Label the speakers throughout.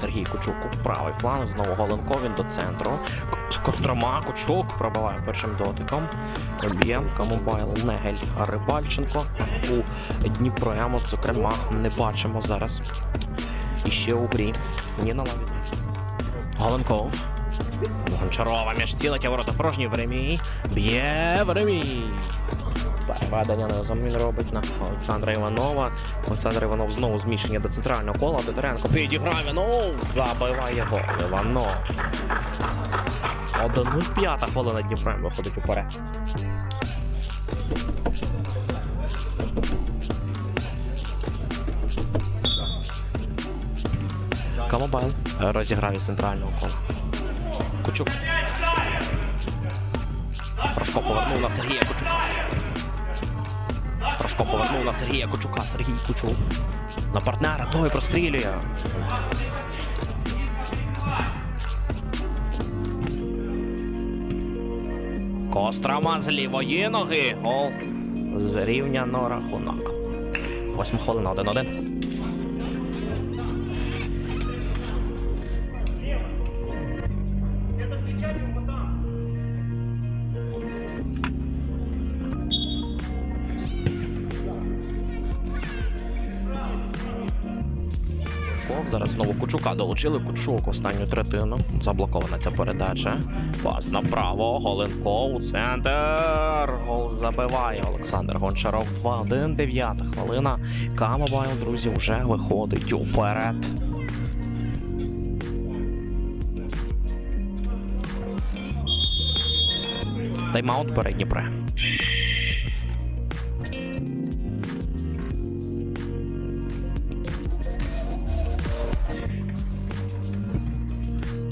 Speaker 1: Сергій Кучук у правий фланг. Знову Голенко він до центру. Кострома Кучук пробиває першим дотиком. Б'ємка, Мобайл, Негель, Рибальченко. У Дніпроему, зокрема, не бачимо зараз. І ще у грі. Ні на лаві. Голенков. Гончарова між цілить, ворота порожні. Веремій. Б'є Веремій. Переведення на замін робить на Олександра Іванова. Олександр Іванов знову зміщення до центрального кола. Титаренко підіграє Іванов. Забиває гол. Іванов. 1-0-5 хвилина Дніпрем виходить уперед. Камобайл розіграє з центрального кола. Кучук. Повернув на Сергія Кучука. Прошко повернув на Сергія Кучука. Сергій Кучук. На партнера той прострілює. Кострама з лівої ноги. Гол. Зрівняно рахунок. Восьма хвилина 1-1. Зараз знову Кучука долучили. Кучук останню третину. Заблокована ця передача. Пас направо. Голенко у центр. Гол забиває Олександр Гончаров. 2-1. Дев'ята хвилина. Камобайл, друзі, вже виходить уперед. Тайм-аут бере Дніпре.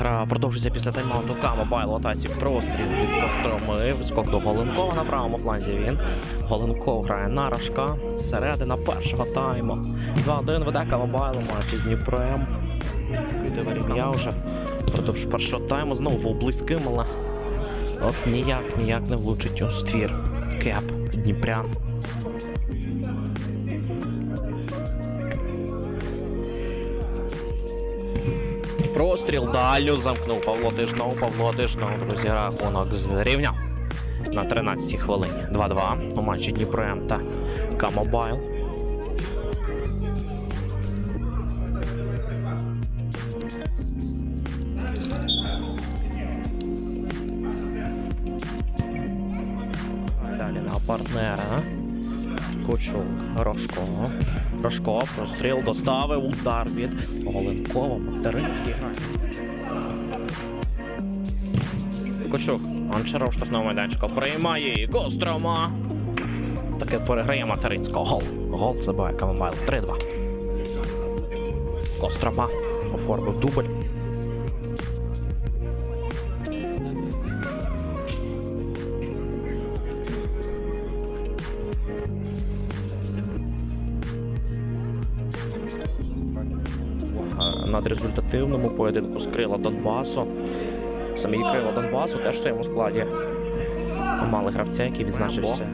Speaker 1: Гра продовжується після тайм-ауту атаці простріл від Костроми. Скок до Голенкова на правому фланзі він. Голенков грає на Рашка. Середина першого тайму. 2-1 веде Камобайл у матчі з Дніпром. Я вже продовж першого тайму знову був близьким, але от ніяк ніяк не влучить у ствір. Кеп Дніпрян. Простріл далю замкнув Павло Дижнов. Павло Дижнов, друзі, рахунок зрівняв на 13-й хвилині. 2-2 у матчі Дніпром та Камобайл. Далі на партнера. Кучук, Рожко. Рожко, простріл доставив удар від Оленкова, Материнський грає. Кучук, Гончаров штрафного майданчика приймає Кострома. Таке переграє материнського. Гол. Гол забиває Камамайл. 3-2. Кострома оформив дубль. Надрезультативному поєдинку з крила Донбасу. Самі крила Донбасу теж в своєму складі мали гравця, який відзначився.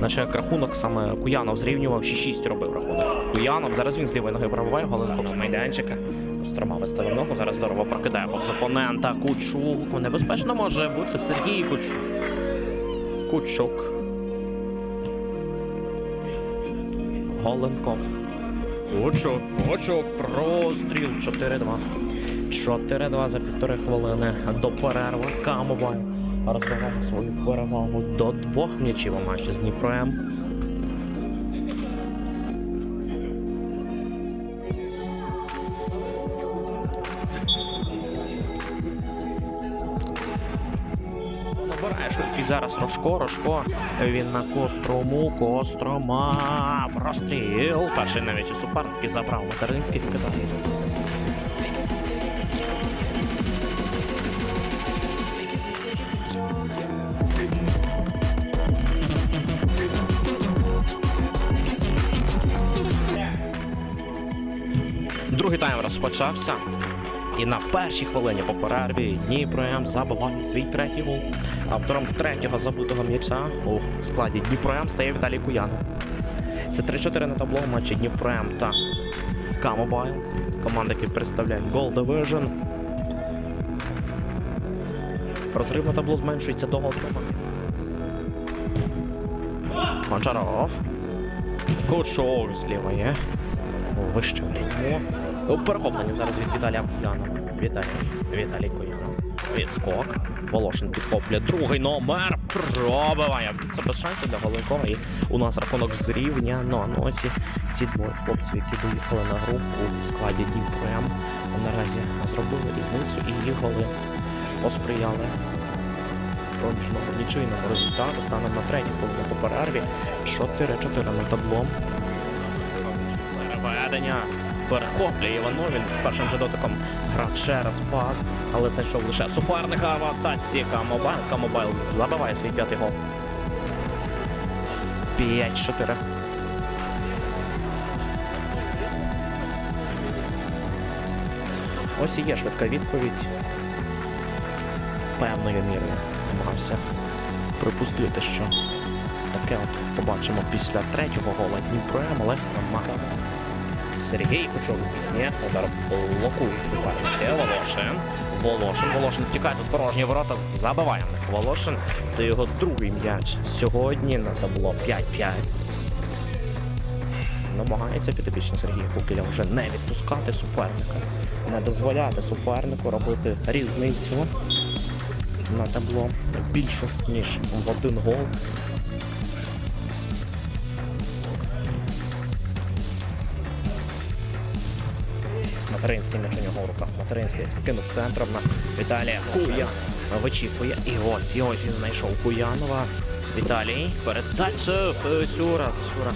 Speaker 1: Наче як рахунок саме Куянов зрівнював 6-6 робив рахунок. Куянов зараз він з лівої ноги пробиває Голенков з майданчика. Кострома виставив ногу, зараз здорово прокидає повз опонента. Кучук. Небезпечно може бути Сергій Кучук. Кучук. Голенков. Кучук, Кучук, простріл 4-2. 4-2 за півтори хвилини до перерви. Камова розвиває свою перевагу до двох м'ячів у матчі з Дніпром. Зараз Рожко, Рожко. Він на Кострому, Кострома. Простріл. Перший навіть у суперники забрав материнський кидає. Другий тайм розпочався. І на першій хвилині по перерві Дніпром забиває свій третій гол. Автором третього забутого м'яча у складі Дніпром стає Віталій Куянов. Це 3-4 на табло матчі Дніпром та K-Mobile. Команда, яка представляє Gold Division. Розрив на табло зменшується до голдома. Гончаров. Кучок зліва є. Вище в ритму. Ну, Перехоплення зараз від Віталія Куянова. Віталій. Віталій Куянов. Відскок. Волошин підхоплює другий номер. Пробиває. Це без шансів для Голенкова. І у нас рахунок зрівняно. Ну, ці, ці двоє хлопців, які доїхали на гру у складі Дніпрем, наразі зробили різницю і голи посприяли проміжному нічийному результату станом на третю хвилину по перерві 4-4 на табло. Переведення перехоплює Івановін. Першим же дотиком грав через пас, але знайшов лише суперника в атаці Камобайл. Камобайл забиває свій п'ятий гол. 5-4. Ось і є швидка відповідь. Певною мірою намагався припустити, що таке от побачимо після третього гола Дніпром, але Фрамака. Сергій Кучок бігне, удар блокує суперники. Волошин. Волошин. Волошин втікає тут порожні ворота. Забиває Волошин. Це його другий м'яч сьогодні на табло 5-5. Намагається підопічний Сергія Кукеля вже не відпускати суперника, не дозволяти супернику робити різницю на табло більшу, ніж в один гол. Материнський м'яч у нього в руках. Материнський скинув центром на Віталія Куя. Вичікує. І ось, і ось він знайшов Куянова. Віталій. Передача Фесюра. Фесюра.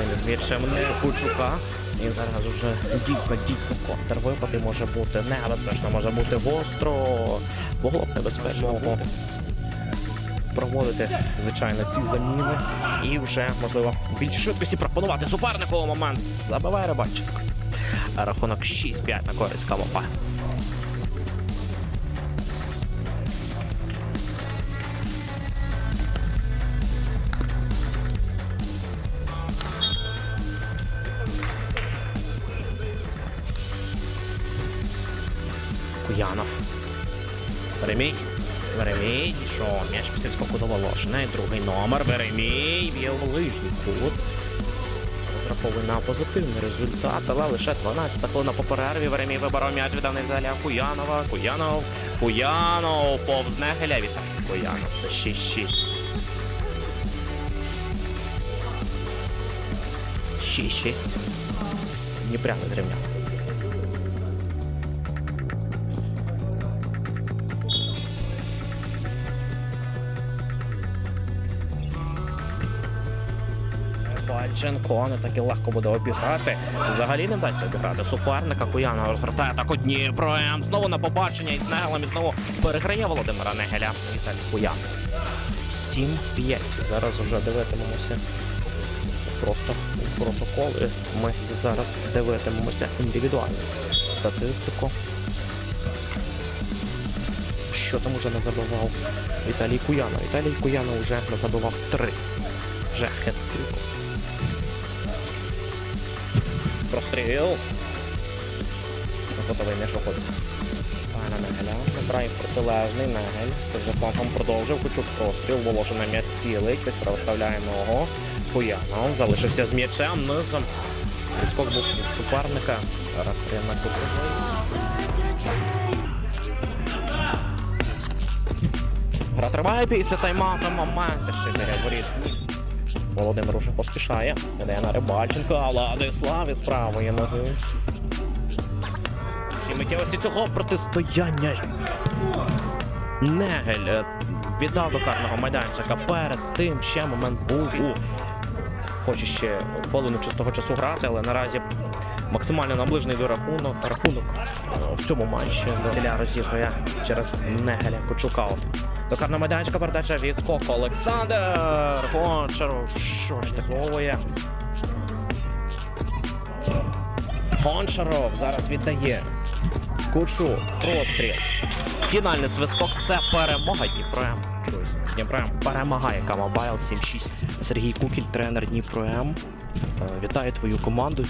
Speaker 1: Він з м'ячем Кучука. І зараз уже дійсно, дійсно контр випади може бути небезпечно, може бути гостро. Могло б небезпечно. Проводити, звичайно, ці заміни і вже, можливо, більше швидкості пропонувати супернику момент. Забиває Рибальченко. Рахунок 6-5 на користь Камопа. Куянов. Веремій. Веремій. Що? М'яч після відскоку до. І другий номер. Веремій. Ближній кут. Розраховує позитивний результат, але лише 12 хвилина по перерві. Веремій виборов м'яч віддав Віталія Куянова. Куянов. Куянов. Повз Негеля. Віталій Куянов. Це 6-6. 6-6. Дніпряни зрівняли. Бальченко не так і легко буде обіграти. Взагалі не вдасться обіграти суперника. Куяна розгортає так одні проем. Знову на побачення із Негелем і знову переграє Володимира Негеля. Віталій Куян. 7-5. Зараз вже дивитимемося. Просто протоколи. Ми зараз дивитимемося індивідуальну статистику. Що там уже не забивав Віталій Куяна? Віталій Куяна вже не забивав три. Вже хет-трик. Простріл. Готовий м'яч виходить. Пана Негеля. Набирає протилежний Негель. Це вже флангом продовжив. Кучук простріл. Волошина м'яч цілий. Хтось виставляє ногу. Куянов залишився з м'ячем низом. Відскок був від суперника. Кутовий. Гра триває після тайм-аута. Моменти ще біля воріт. Володимир уже поспішає. Іде на Рибальченко, Владислав із правої ноги. Всі миттєвості цього протистояння. Негель е, віддав до карного майданчика. Перед тим ще момент був у хоче ще хвилину чистого часу грати, але наразі максимально наближений до рахунок. Рахунок е, в цьому матчі Ціля розіграє через Негеля Кочукаут. До карного майданчика передача від скоку Олександр Гончаров. Що ж таке? Гончаров зараз віддає. Кучу, простріл. Фінальний свисток це перемога Дніпром. Дніпром перемагає Камобайл 7-6. Сергій Кукіль, тренер Дніпром. Е, Вітаю твою команду.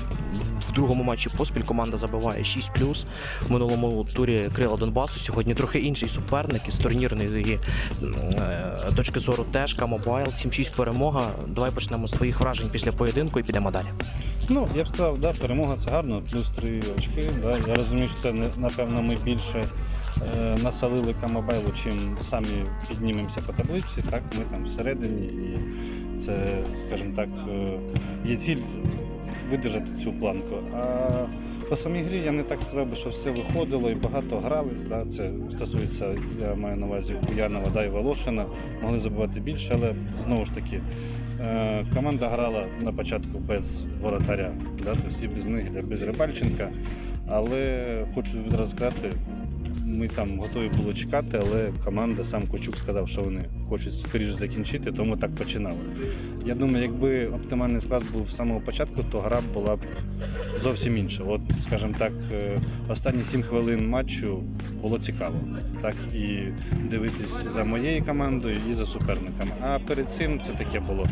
Speaker 1: В другому матчі поспіль команда забиває 6 В минулому турі Крила Донбасу. Сьогодні трохи інший суперник із турнірної е, точки зору теж Камобайл. 7-6 перемога. Давай почнемо з твоїх вражень після поєдинку і підемо далі.
Speaker 2: Ну, я б сказав, да, перемога це гарно, плюс три очки. Да. Я розумію, що це напевно ми більше е, насалили Камобайлу, чим самі піднімемося по таблиці. Так, ми там всередині, і це, скажімо так, е, є ціль видержати цю планку. А по самій грі я не так сказав би, що все виходило і багато грались. Да. Це стосується, я маю на увазі Куянова да, і Волошина. Могли забувати більше, але знову ж таки. Е, Команда грала на початку без воротаря, да, тобто всі без Нигля, без Рибальченка. Але хочу відразу сказати, ми там готові були чекати, але команда, сам Кочук сказав, що вони хочуть скоріше закінчити, тому так починали. Я думаю, якби оптимальний склад був з самого початку, то гра була б зовсім інша. От, скажімо так, е, останні сім хвилин матчу було цікаво. Так, і дивитись за моєю командою і за суперниками. А перед цим це таке було.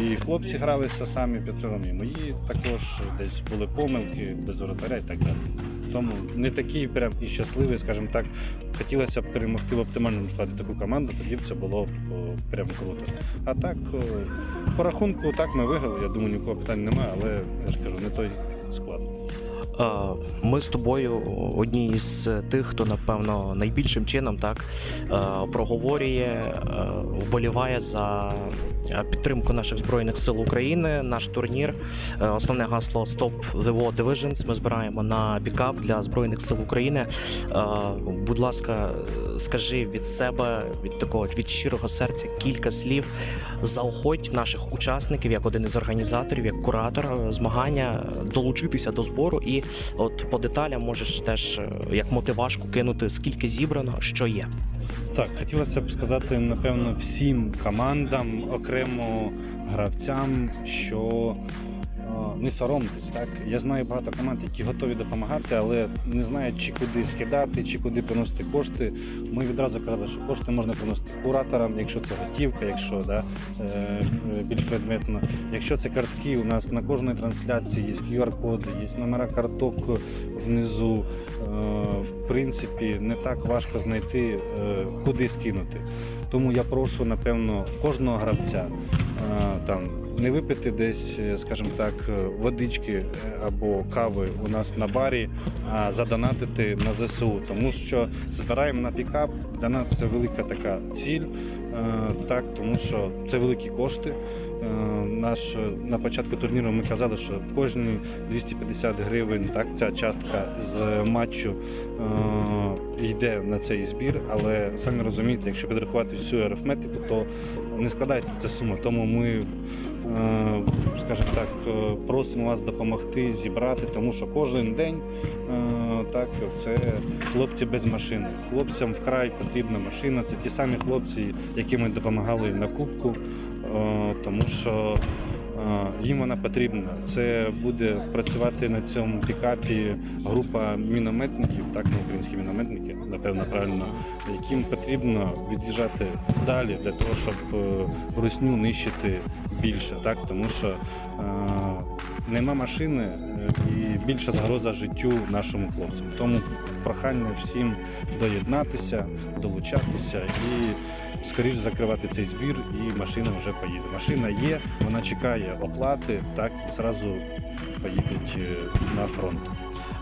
Speaker 2: І хлопці гралися самі підтримали, і мої також десь були помилки без воротаря і так далі. Тому не такий прям і щасливий, скажімо так. Хотілося б перемогти в оптимальному складі таку команду, тоді б це було прям круто. А так, по рахунку, так ми виграли. Я думаю, нікого питань немає, але я ж кажу, не той склад.
Speaker 1: Ми з тобою одні із тих, хто напевно найбільшим чином так е, проговорює, е, вболіває за підтримку наших збройних сил України. Наш турнір, е, основне гасло Stop the War Divisions. Ми збираємо на пікап для збройних сил України. Е, Будь ласка, скажи від себе, від такого від щирого серця кілька слів. Заохоть наших учасників як один із організаторів, як куратор е, змагання е, долучитися до збору і от по деталям можеш теж е, як мотивашку кинути, скільки зібрано, що є.
Speaker 2: Так, хотілося б сказати, напевно, всім командам, окремо гравцям, що не соромтесь. Так? Я знаю багато команд, які готові допомагати, але не знають, чи куди скидати, чи куди приносити кошти. Ми відразу казали, що кошти можна приносити кураторам, якщо це готівка, якщо да, е, е, більш предметно. Якщо це картки, у нас на кожній трансляції є QR-коди, є номера карток внизу. Е, В принципі, не так важко знайти, куди скинути. Тому я прошу, напевно, кожного гравця там не випити десь, е, скажімо так, е, водички е, або кави у нас на барі, а задонатити на ЗСУ, тому що збираємо на пікап. Для нас це велика така ціль, так, тому що це великі кошти. Наш на початку турніру ми казали, що кожні 250 гривень, так, ця частка з матчу е, йде на цей збір, але самі розумієте, якщо підрахувати всю арифметику, то не складається ця сума. Тому ми, е, скажімо так, е, просимо вас допомогти зібрати, тому що кожен день е, так, це хлопці без машини. Хлопцям вкрай потрібна машина. Це ті самі хлопці, яким ми допомагали на кубку, тому що. Їм вона потрібна. Це буде працювати на цьому пікапі група мінометників, так на українські мінометники, напевно, правильно, яким потрібно від'їжджати далі для того, щоб е, русню нищити більше, так тому що е, нема машини і більша загроза життю нашим хлопцям. Тому прохання всім доєднатися, долучатися і скоріше закривати цей збір, і машина вже поїде. Машина є, вона чекає оплати, так і зразу поїдуть е, на фронт.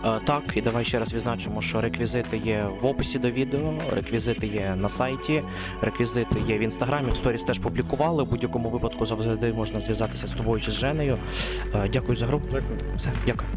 Speaker 1: Е, Так, і давай ще раз відзначимо, що реквізити є в описі до відео, реквізити є на сайті, реквізити є в інстаграмі. В сторіс теж публікували. В будь-якому випадку завжди можна зв'язатися з тобою чи з Женею. Е, Дякую за гру.
Speaker 2: Дякую.
Speaker 1: Все, дякую.